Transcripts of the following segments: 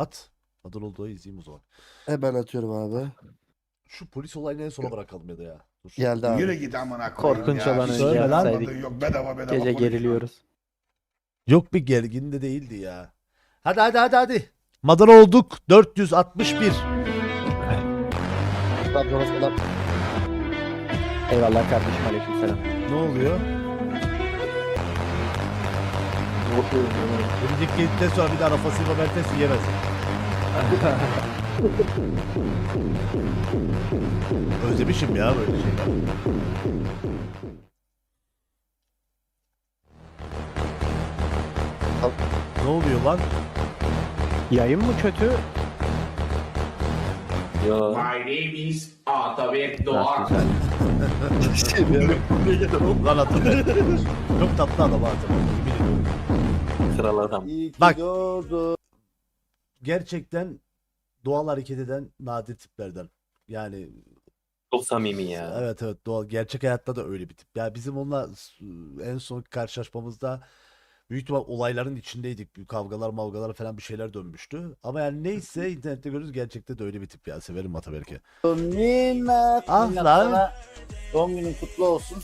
At. Adın olduğu izleyeyim o zaman. Hemen atıyorum abi. Şu polis olayını en sona bırakalım ya da ya. Dur. Geldi abi. Yürü git amına koyayım Korkunç ya. şey yapsaydık. yapmadığı Yok bedava bedava. Gece geriliyoruz. Yok bir gergin de değildi ya. Hadi hadi hadi hadi. Madara olduk. 461. Trabzon'a selam. Eyvallah kardeşim aleykümselam. Ne oluyor? Gelecek geldikten sonra bir daha Rafa Silva Mertes yiyemez. Özlemişim ya böyle şeyler. Ne oluyor lan? Yayın mı kötü? Yo. My name is Atabek Doğan. güzel. Lan Atabek. Çok tatlı adam Atabek. Kral adam. Bak. Gerçekten doğal hareket eden nadir tiplerden. Yani Çok samimi ya. Evet evet doğal. Gerçek hayatta da öyle bir tip. Ya bizim onunla s- en son karşılaşmamızda büyük ihtimal olayların içindeydik. Büyük kavgalar mavgalar falan bir şeyler dönmüştü. Ama yani neyse internette görürüz gerçekte de öyle bir tip ya. Severim Ataberk'i. Minnak. Ah lan. sana Doğum günün kutlu olsun.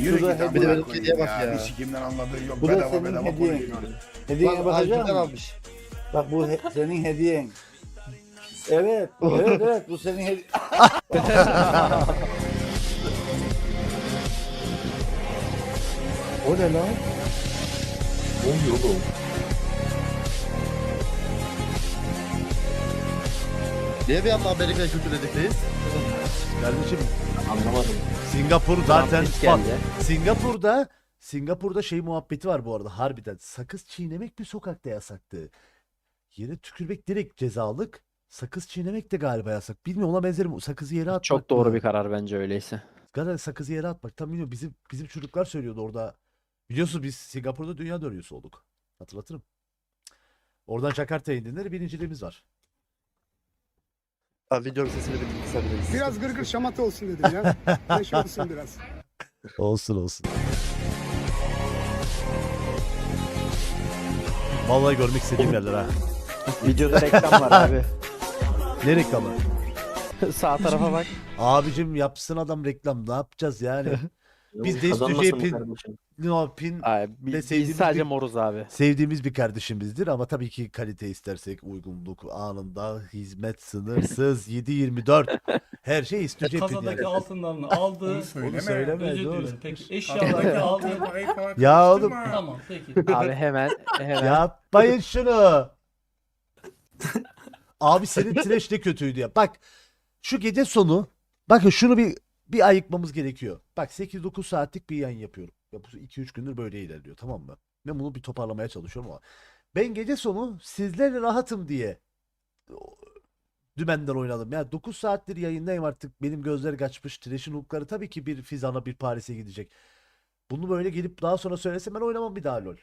Yürü Şurada git hep- bir de amına benim koyayım hediye bak ya. ya. Bir sikimden anladığı yok Bu da bedava senin bedava hediyen. bakacak Alp'ten mısın? almış. Bak bu he- senin hediyen. Evet, evet, evet bu senin hediyen. o ne lan? Ne oluyor oğlum? Niye bir anda Amerika kültürledikteyiz? Kardeşim Anlamadım. Singapur zaten Trump bak, geldi. Singapur'da Singapur'da şey muhabbeti var bu arada harbiden. Sakız çiğnemek bir sokakta yasaktı. Yere tükürmek direkt cezalık. Sakız çiğnemek de galiba yasak. Bilmiyorum ona benzerim. Sakızı yere atmak Çok doğru mı? bir karar bence öyleyse. Galiba sakızı yere atmak. Tam bilmiyorum. Bizim bizim çocuklar söylüyordu orada. Biliyorsunuz biz Singapur'da dünya dönüyorsu olduk. Hatırlatırım. Oradan Jakarta'ya indiğinde birinciliğimiz var. Abi videonun sesini bir kısabiliriz. Biraz gırgır şamata olsun dedim ya. Neşe olsun biraz. Olsun olsun. Vallahi görmek istediğim yerler ha. Videoda reklam var abi. Ne reklamı? Sağ tarafa bak. Abicim yapsın adam reklam. Ne yapacağız yani? Biz de Kazanmasın pin- kardeşim? No, pin Abi, bi- biz, sevdiğimiz sadece bir- moruz abi. sevdiğimiz bir kardeşimizdir ama tabii ki kalite istersek uygunluk anında hizmet sınırsız 7-24 her şey isteyecek bir Kasadaki yer. altınlarını aldı. Onu söyleme. Onu söyleme. Özür. Peki eşyalarını aldı. Ya oğlum. Tamam peki. Abi hemen hemen. Yapmayın şunu. Abi senin trash de kötüydü ya. Bak şu gece sonu bakın şunu bir bir ayıkmamız gerekiyor. Bak 8-9 saatlik bir yayın yapıyorum. Ya bu 2-3 gündür böyle ilerliyor tamam mı? Ben bunu bir toparlamaya çalışıyorum ama ben gece sonu sizlerle rahatım diye dümenden oynadım. Ya 9 saattir yayındayım artık. Benim gözleri kaçmış. Trash'in hookları tabii ki bir Fizan'a bir Paris'e gidecek. Bunu böyle gelip daha sonra söylesem ben oynamam bir daha LoL.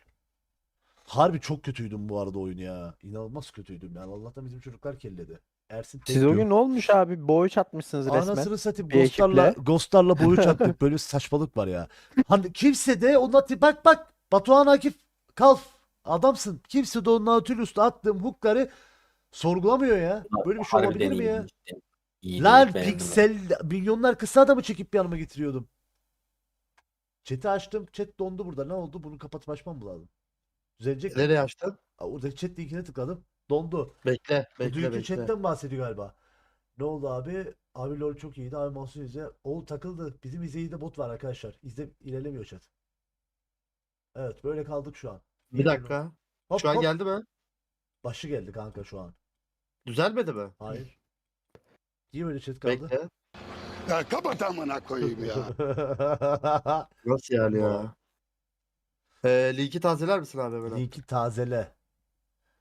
Harbi çok kötüydüm bu arada oyunu ya. İnanılmaz kötüydüm yani. Allah'tan bizim çocuklar kelledi. Ersin tek Siz o gün ne olmuş abi? Boğuç atmışsınız resmen. Anasını satayım bir Ghostlarla, ekiple. Ghostlarla boyuç attık. Böyle bir saçmalık var ya. Hani kimse de ona bak bak Batuhan Akif Kalf adamsın. Kimse de o Nautilus'ta attığım hookları sorgulamıyor ya. Böyle bir şey Harbiden olabilir mi ya? İyiydi, Lan piksel milyonlar kısa adamı çekip yanıma getiriyordum. Chat'i açtım. Chat dondu burada. Ne oldu? Bunu kapatıp açmam mı lazım? Düzelecek mi? Nereye açtın? Aa, Orada chat linkine tıkladım. Dondu. Bekle. Bu Bekle dünkü bekle. chatten bahsediyor galiba. Ne oldu abi? Abi LoL çok iyiydi. Abi Mahsun izle. O takıldı. Bizim izleyide bot var arkadaşlar. İzle ilerlemiyor chat. Evet böyle kaldık şu an. Bir dakika. böyle? Hop, Şu an hop. geldi mi? Başı geldi kanka şu an. Düzelmedi mi? Hayır. Niye böyle chat kaldı? Bekle. Ya kapat amına koyayım ya. Nasıl yani ya? Ee, linki tazeler misin abi hemen? Linki tazele.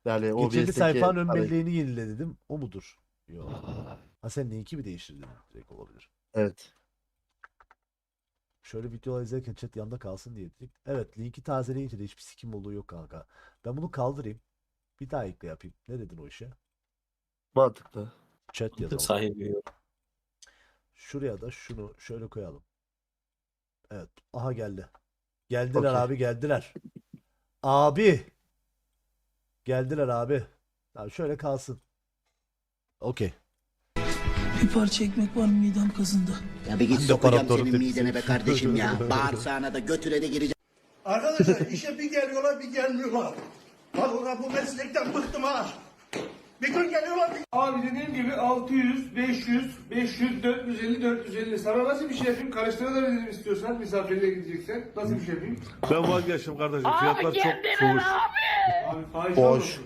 Yani Geçeli OBS'teki sayfanın ön belleğini yenile dedim. O mudur? Yok. Ha sen linki mi değiştirdin? Direkt olabilir. Evet. Şöyle videolar izlerken chat yanda kalsın diye dedik. Evet linki tazeleyince de hiçbir sikim olduğu yok kanka. Ben bunu kaldırayım. Bir daha ekle yapayım. Ne dedin o işe? Mantıklı. Chat yazalım. Sahibi yok. Şuraya da şunu şöyle koyalım. Evet. Aha geldi. Geldiler Okey. abi geldiler. Abi. Geldiler abi. Tamam şöyle kalsın. Okey. Bir parça ekmek var midem kazındı. Ya bir git sokacağım senin tepkisi. midene be kardeşim ya. Bağırsağına da götüre de gireceğim. Arkadaşlar işe bir geliyorlar bir gelmiyorlar. Vallahi bu meslekten bıktım ha. Bir gün geliyorlar Abi dediğim gibi 600, 500, 500, 450, 450. Sana nasıl bir şey yapayım? Karıştırabilirim istiyorsan misafirle gideceksen. Nasıl bir şey yapayım? Ben vazgeçtim kardeşim. Fiyatlar çok fuhuş. Abi fahiş Boş. olmasın.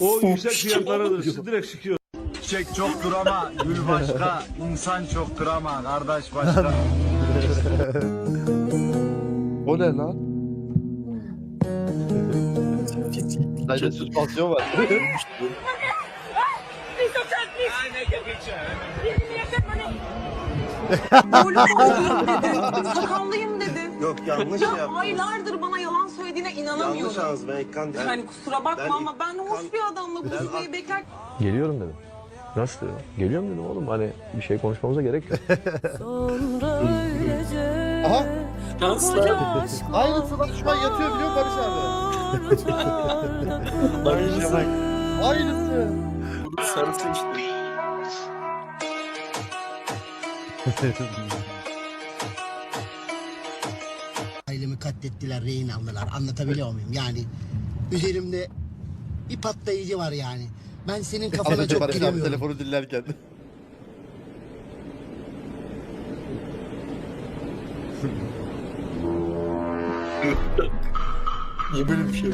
O yüksek fiyatlara da siz direkt çıkıyor. Çiçek çoktur ama gül başka, insan çoktur ama kardeş başka. O ne lan? Bence süspansiyon var. Sakallıyım dedi. Yok yanlış Ya aylardır bana yalan söylediğine inanamıyorum. ağız ben ekran Yani kusura bakma ama ben hoş bir adamla bu süreyi bekler. Geliyorum dedim. Nasıl dedim? Geliyorum dedim oğlum hani bir şey konuşmamıza gerek yok. Aha. Şanslar. Aynısı şu an yatıyor biliyor musun Barış abi? Barış'a bak. Aynısı. Sarısı işte. Ailemi katlettiler, rehin aldılar. Anlatabiliyor muyum? Yani üzerimde bir patlayıcı var yani. Ben senin kafana çok Barış abi giremiyorum. telefonu dinlerken. Niye böyle bir şey.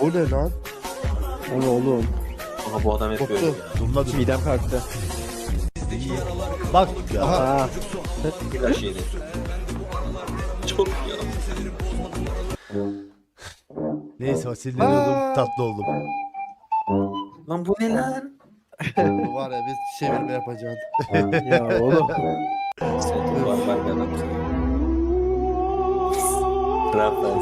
O ne lan? O ne oğlum? Ama bu adam hep böyle. Koptu. Durma dur. Midem kalktı. Bak ya. Aa, Her şeyde. Çok ya. Neyse sinirleniyordum tatlı oldum. Lan bu ne lan? Bu var ya biz çevirme yapacağız. ya oğlum. Sen var var ben yapayım. Rafael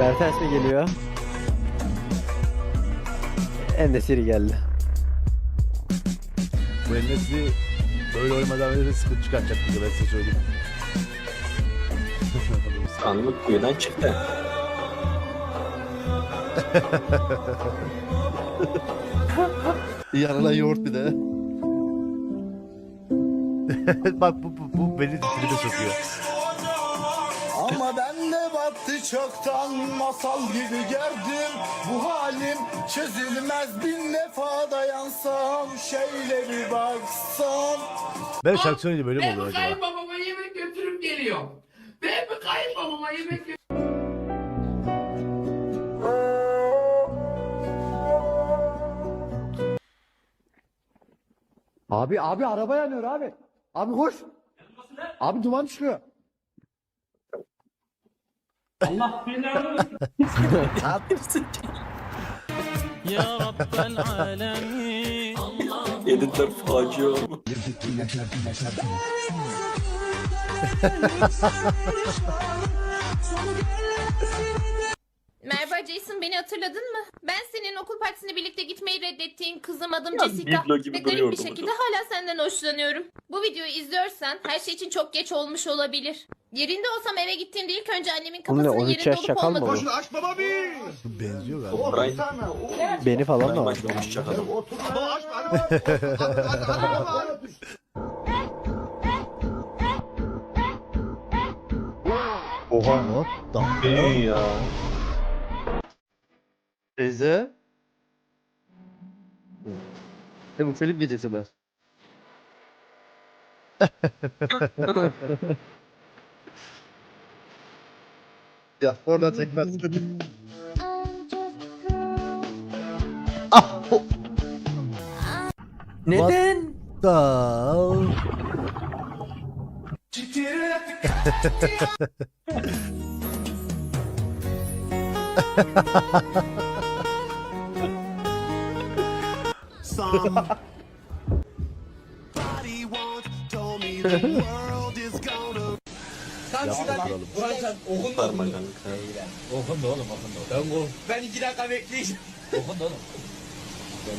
Silva. Bertens mi geliyor? Endesiri geldi. Bu Enes'i böyle oynamadan önce sıkıntı çıkartacak bize ben size söyleyeyim. Anlık kuyudan çıktı. Yanına yoğurt bir de. Bak bu, bu, bu beni tribe sokuyor. Battı çoktan masal gibi gördüm Bu halim çözülmez bin defa dayansam Şöyle bir baksam. Ben şarkı söyleyince böyle mi Ben oluyor bu acaba? kayınbabama yemek götürüp geliyorum. Ben bu kayınbabama yemek Abi abi araba yanıyor abi. Abi koş. Abi duman çıkıyor Allah belanı Ya Rabbel Alemin. Editler facia oldu. Merhaba Jason beni hatırladın mı? Ben senin okul partisine birlikte gitmeyi reddettiğin kızım adım Ya, Jessica. Ve garip bir şekilde hala senden hoşlanıyorum. Bu videoyu izliyorsan her şey için çok geç olmuş olabilir. Yerinde olsam eve gittiğimde ilk önce annemin Oğlum ne, kafasının 13 yerinde yaş olup şakal mı bu? olmadığını aç baba bir. Benziyor galiba. Brian. Beni falan da Brian var. başka konuşacak adam. Aç hadi hadi hadi hadi. Oha. What the İyi ya. Teyze. Ne bu film gecesi mi? ya oradan çekmez. Ah! o- Neden? Da. Yaptıralım. Kanka. Okun da oğlum okun da. Ben, o- ben iki dakika bekleyeceğim. okun da oğlum.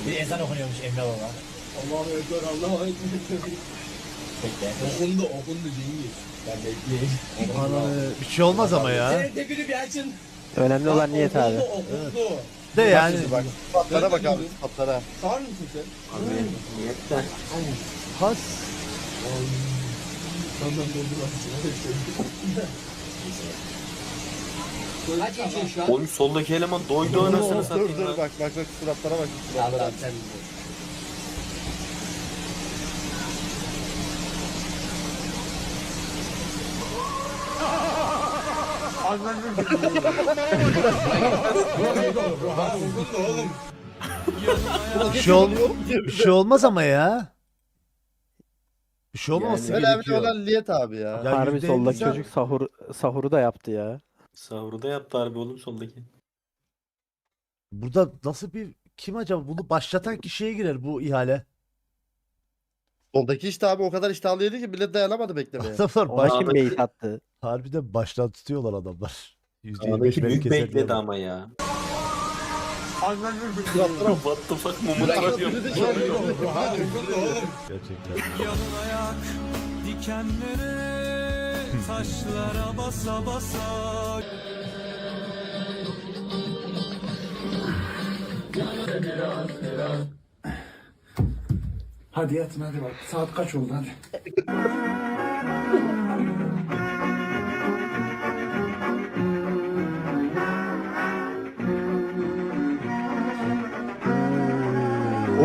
Bir ezan okunuyormuş Emre Baba. Allahu Ekber Allahu Ekber. Okundu okundu Cengiz. Ben bekleyeyim. Ana, bir şey olmaz ama ya. Senin tepini bir açın. Önemli olan niyet abi. Okundu okundu. De yani Bak patlara bak abi patlara. Sağır mısın sen? Abi niyetten. has Kaç yaşın şu an? Oğlum soldaki eleman doydu anasını Dur satayım dur lan. bak bak bak suratlara bak. Suratlara. Allah sen bir şey, ol, bir şey olmaz ama ya. Bir şey olmaması Önemli gerekiyor. olan Liyet abi ya. Ya Harbi yüzde soldaki sen- çocuk sahur sahuru da yaptı ya. Sahurda yaptı harbi oğlum soldaki. Burada nasıl bir kim acaba bunu başlatan kişiye girer bu ihale. Soldaki işte abi o kadar iştahlıydı ki millet dayanamadı beklemeye. Adamlar Ona baş, kim beyit attı? harbiden baştan tutuyorlar adamlar. %25 Sağdaki beni büyük keser bekledi ama ya. What the fuck mumu atıyorum. Gerçekten. Hadi yatın hadi bak. Saat kaç oldu hadi.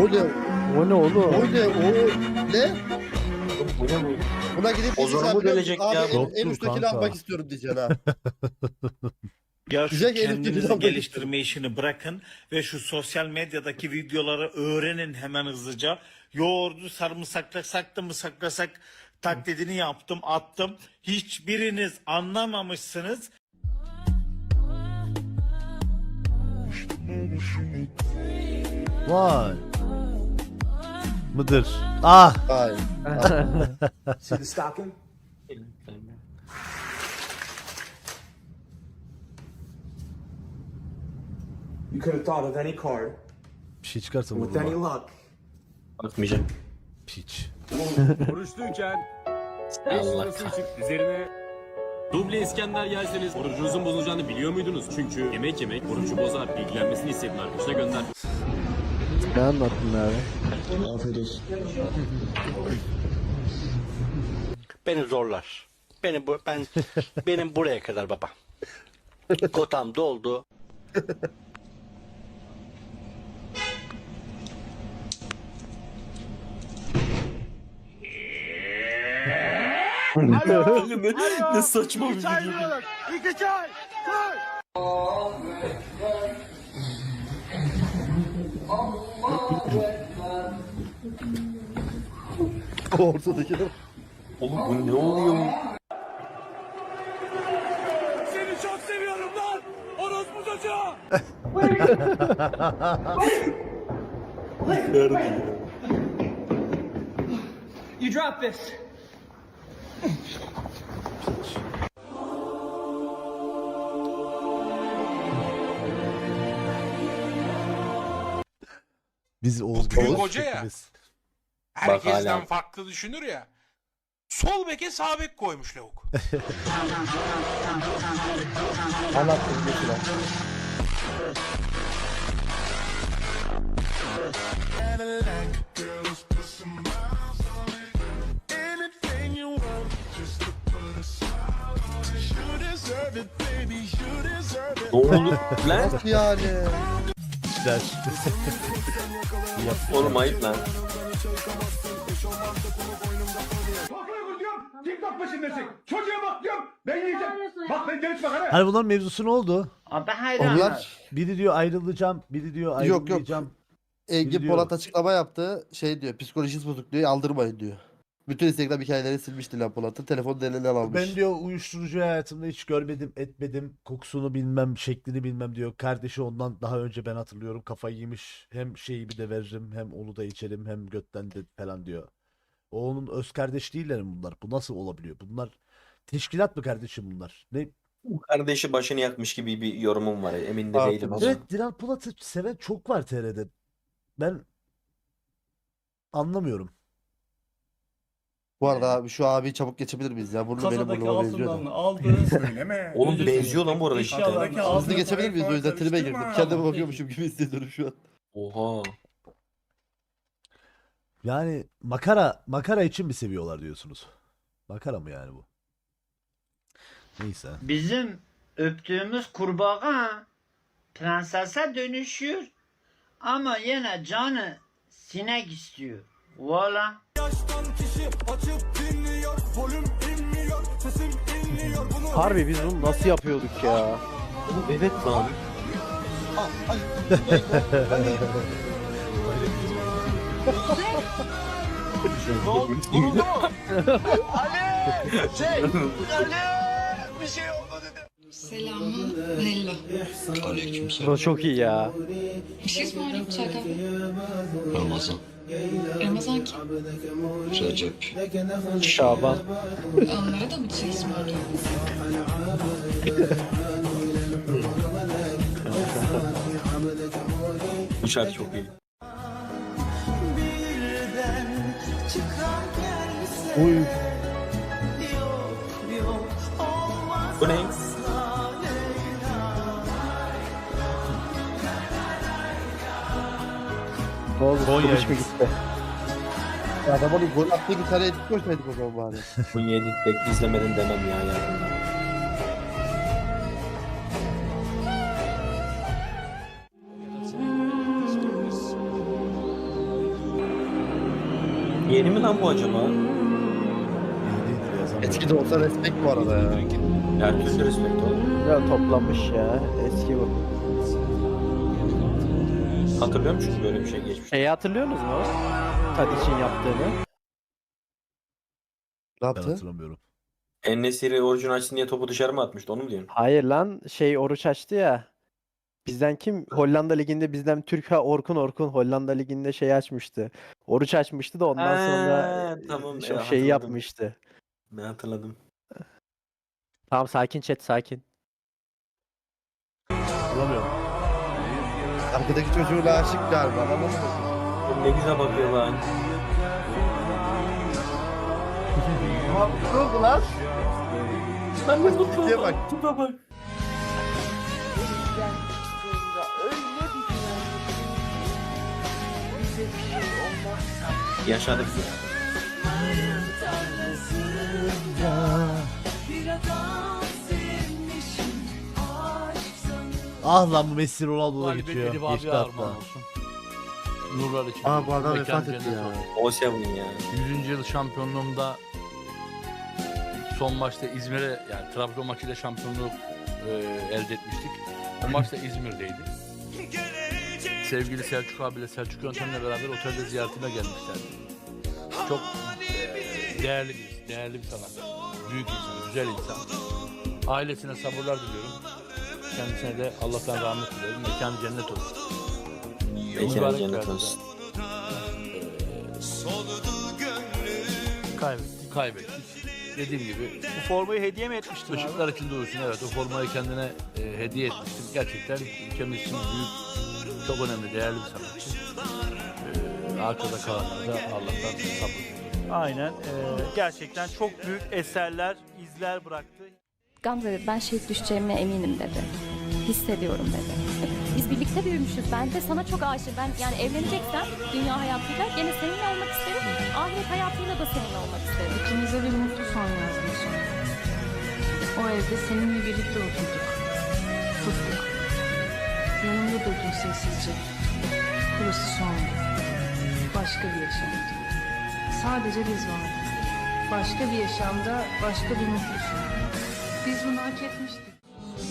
O ne? O ne oğlum? O ne? O ne? Bu ne bu? Buna gidip Ozan'a mı gelecek ya? Abi en, en Yoktur üsttekini kanka. almak istiyorum diyeceksin ha. Ya şu kendinizi bakın. geliştirme işini bırakın ve şu sosyal medyadaki videoları öğrenin hemen hızlıca. Yoğurdu sarımsakla saktı mı saklasak taklidini yaptım attım. Hiçbiriniz anlamamışsınız. Vay. Mıdır? Ah! Ay. See the stocking? You could have thought of any card Bir şey çıkarsa with any luck. Bakmayacağım. Piç. Oruçluyken Allah kahretsin. üzerine Duble İskender yerseniz orucunuzun bozulacağını biliyor muydunuz? Çünkü yemek yemek orucu bozar. Bilgilenmesini istediğin arkadaşına gönder. Ne anlattın abi? Beni zorlar. Beni bu ben benim buraya kadar baba. Kotam doldu. Ne, ne saçma bir video. Ortadaki de. Oğlum bu ne oluyor? Seni çok seviyorum lan! Orospu çocuğu! You drop this. Biz Oğuz Büyük Oğuz hoca ya. Herkesten hala. farklı düşünür ya. Sol beke sağ bek koymuş lavuk. Anlattım geçiren. Ne oldu lan? Nasıl yani? İşler. Oğlum ayıp lan. diyorum. TikTok peşindesin. Çocuğa bak diyorum. Ben yiyeceğim. Bak ben genç bak hele. Hani bunların mevzusu ne oldu? Onlar Biri diyor ayrılacağım, biri diyor Yok, yok. ayrılmayacağım. Engin Biliyor. Polat açıklama yaptı. Şey diyor psikolojisi bozuk diyor aldırmayın diyor. Bütün Instagram hikayeleri silmişti lan Polat'ın. Telefonu elinden almış. Ben diyor uyuşturucu hayatımda hiç görmedim, etmedim. Kokusunu bilmem, şeklini bilmem diyor. Kardeşi ondan daha önce ben hatırlıyorum. Kafayı yemiş. Hem şeyi bir de veririm, hem onu da içerim, hem götten de falan diyor. O onun öz kardeş değiller mi bunlar? Bu nasıl olabiliyor? Bunlar teşkilat mı kardeşim bunlar? Ne? Bu kardeşi başını yakmış gibi bir yorumum var. Emin de Artık değilim ama. Evet, Dilan Polat'ı seven çok var TR'de. Ben anlamıyorum. Bu arada abi şu abi çabuk geçebilir miyiz ya? Burnu benim Kasadaki burnuma benziyor altından da. aldığı söyleme. Oğlum benziyor lan bu arada seveyim. cidden. İnşallah ki Hızlı geçebilir miyiz? O yüzden tribe girdim. karıştırma. Kendime bakıyormuşum gibi hissediyorum şu an. Oha. Yani makara makara için mi seviyorlar diyorsunuz? Makara mı yani bu? Neyse. Bizim öptüğümüz kurbağa prensese dönüşüyor ama yine canı sinek istiyor. Valla. Harbi biz bunu nasıl yapıyorduk ya? Evet lan. Selamın Hello. Bu çok iyi ya. Bir şey ısmarlayayım çay kahve. Ramazan. Ramazan kim? Recep. Şaban. Onlara da mı ısmarlayayım? Bu şarkı çok iyi. Uy. Bu ne? Ne oldu? Konya Kılıç mı gitti? Adam onu gol attığı bir tane edip koysaydık o zaman bari. Yedi tek izlemeden demem ya ya. Yeni mi lan bu acaba? Ya. Eski de olsa respekt bu arada ya. Her türlü respekt oğlum. Ya toplanmış ya. Eski bu. Hatırlıyorum çünkü böyle bir şey geçmiş. Şeyi hatırlıyorsunuz mu? Tadic'in yaptığını. Ne Ben yaptı? hatırlamıyorum. Ennesiri orucunu açsın diye topu dışarı mı atmıştı onu mu diyorsun? Hayır lan şey oruç açtı ya. Bizden kim? Hollanda Ligi'nde bizden Türk ha Orkun Orkun Hollanda Ligi'nde şey açmıştı. Oruç açmıştı da ondan sonra Ha, e, tamam, şu ya, şeyi hatırladım. yapmıştı. Ben hatırladım. Tamam sakin chat sakin. Hatırlamıyorum. Arkadaki çocuğuna aşık galiba. Mı? Oğlum ne güzel bakıyor lan. Ne oldu lan? Ben de Ciddiye bak. Tipe bak. Yaşadık. Ah lan bu Messi Ronaldo'da Galibiyet geçiyor. Edip Geçti abi hatta. armağan olsun. Nurlar için. Aa bu adam Mekan vefat etti cennet ya. olsun. O seven ya. 100. yıl şampiyonluğumda son maçta İzmir'e yani Trabzon maçıyla şampiyonluk e, elde etmiştik. O maç da İzmir'deydi. Sevgili Selçuk abiyle Selçuk Yöntem'le beraber otelde ziyaretime gelmişlerdi. Çok e, değerli bir, değerli bir sanatçı. Büyük insan, güzel insan. Ailesine sabırlar diliyorum. Kendisine de Allah'tan rahmet diliyorum. Mekanı cennet olsun. Mübarek cennet olsun. Kaybettik. Kaybettik. Dediğim gibi. Bu formayı hediye mi etmiştin Işıklar içinde uyusun evet. O formayı kendine e, hediye etmiştim. Gerçekten ülkemiz için büyük, çok önemli, değerli bir sanatçı. E, arkada kalanlara da Allah'tan sabır. Aynen. eee, gerçekten çok büyük eserler, izler bıraktı. Gamze dedi ben şehit düşeceğime eminim dedi. Hissediyorum dedi. Biz birlikte büyümüşüz. Ben de sana çok aşığım. Ben yani evleneceksem dünya hayatıyla gene seninle olmak isterim. Ahiret hayatıyla da seninle olmak isterim. İkimize bir mutlu son sonra. O evde seninle birlikte oturduk. Tuttuk. Yanımda durdun sessizce. Burası sondu. Başka bir yaşamdı. Sadece biz vardık. Başka bir yaşamda başka bir mutlu son. Biz bunu hak etmiştik.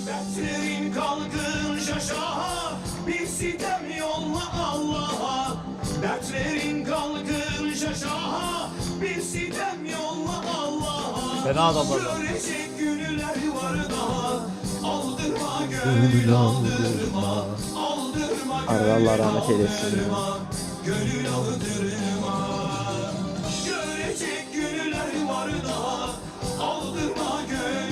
Betlerin kalkın şaşaha, bir sitem yolla Allah'a. Dertlerin kalkın şaşaha, bir sitem yolla Allah'a. Fena adamlar. Görecek günler var daha. Aldırma gönül aldırma. Aldırma Allah rahmet eylesin. Gönül aldırma. Görecek günler var daha. Aldırma gönül